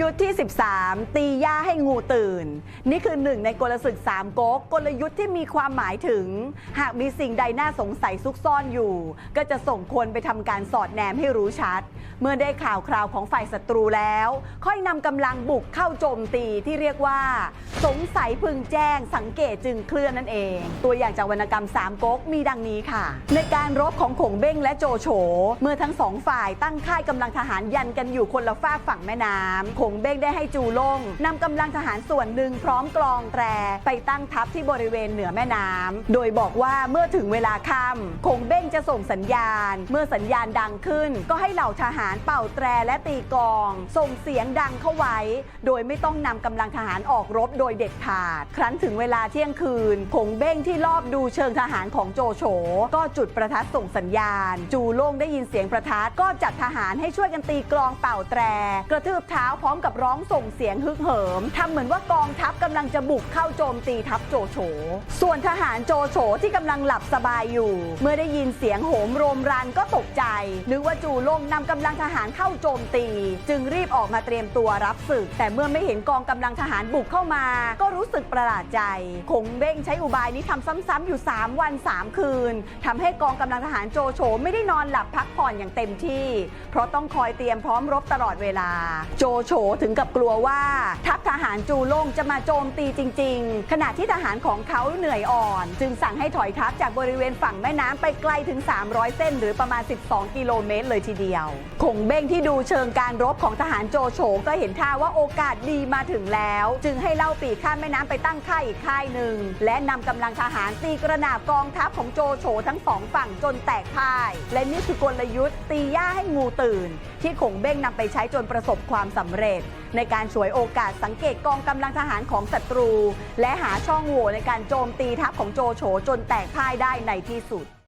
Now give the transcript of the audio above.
ยุทธ์ที่ 13 ตีย่าให้งูตื่น นี่คือหนึ่งในกลศึกสามก๊กกลยุทธ์ที่มีความหมายถึง หากมีสิ่งใดน่าสงสัยซุกซ่อนอยู่ ก็จะส่งคนไปทำการสอดแนมให้รู้ชัด เมื่อได้ข่าวคราวของฝ่ายศัตรูแล้ว ค่อยนำกำลังบุกเข้าโจมตีที่เรียกว่า สงสัยพึงแจ้งสังเกตจึงเคลื่อนนั่นเอง ตัวอย่างจากวรรณกรรมสามก๊กมีดังนี้ค่ะ ในการรบของขงเบ้งและโจโฉเมื่อทั้งสองฝ่ายตั้งค่ายกำลังทหารยันกันอยู่คนละฝากฝั่งแม่น้ำขงเบ้งได้ให้จูล่งนำกำลังทหารส่วนหนึ่งพร้อมกลองแตรไปตั้งทัพที่บริเวณเหนือแม่น้ำโดยบอกว่าเมื่อถึงเวลาค่ำขงเบ้งจะส่งสัญญาณ เมื่อสัญญาณดังขึ้น ก็ให้เหล่าทหารเป่าแตรและตีกอง ส่งเสียงดังเข้าไว้ โดยไม่ต้องนำกำลังทหารออกรบโดยเด็ดขาด ครั้นถึงเวลาเที่ยงคืนขงเบ้งที่รอบดูเชิงทหารของโจโฉก็จุดประทัดส่งสัญญาณ จูโล่งได้ยินเสียงประทัดก็จัดทหารให้ช่วยกันตีกลองเป่าแตร กระทืบเท้าพร้อมกับร้องส่งเสียงฮึกเหิมทำเหมือนว่ากองทัพกำลังจะบุกเข้าโจมตีทัพโจโฉส่วนทหารโจโฉที่กำลังหลับสบายอยู่ เมื่อได้ยินเสียงโหมโรมรันก็ตกใจ นึกว่าจูโล่งนำกำลังทหารเข้าโจมตี จึงรีบออกมาเตรียมตัวรับศึก แต่เมื่อไม่เห็นกองกำลังทหารบุกเข้ามา ก็รู้สึกประหลาดใจ คงเบ้งใช้อุบายนี้ทำซ้ำๆอยู่ 3 วัน 3 คืนทำให้กองกำลังทหารโจโฉไม่ได้นอนหลับพักผ่อนอย่างเต็มที่ เพราะต้องคอยเตรียมพร้อมรบตลอดเวลา โจโฉถึงกับกลัวว่า ทัพทหารจูโล่งจะมาโจมตีจริง ๆ ขณะที่ทหารของเขาเหนื่อยอ่อน จึงสั่งให้ถอยทัพจากบริเวณฝั่งแม่น้ำไปไกลถึง 300 เส้น หรือประมาณ 12 กิโลเมตรเลยทีเดียวคงเบ้งที่ดูเชิงการรบของทหารโจโฉก็เห็นท่าว่าโอกาสดีมาถึงแล้ว จึงให้เล่าปีกข้ามแม่น้ำไปตั้งค่ายอีกค่ายหนึ่ง และนำกำลังทหารตีกระหน่ำกองทัพของโจโฉทั้งสองฝั่งจนแตกพ่าย และนี่คือกลยุทธ์ ตีย่าให้งูตื่น ที่คงเบ้งนำไปใช้จนประสบความสำเร็จ ในการฉวยโอกาสสังเกตกองกำลังทหารของศัตรู และหาช่องโหว่ในการโจมตีทัพของโจโฉจนแตกพ่ายได้ในที่สุด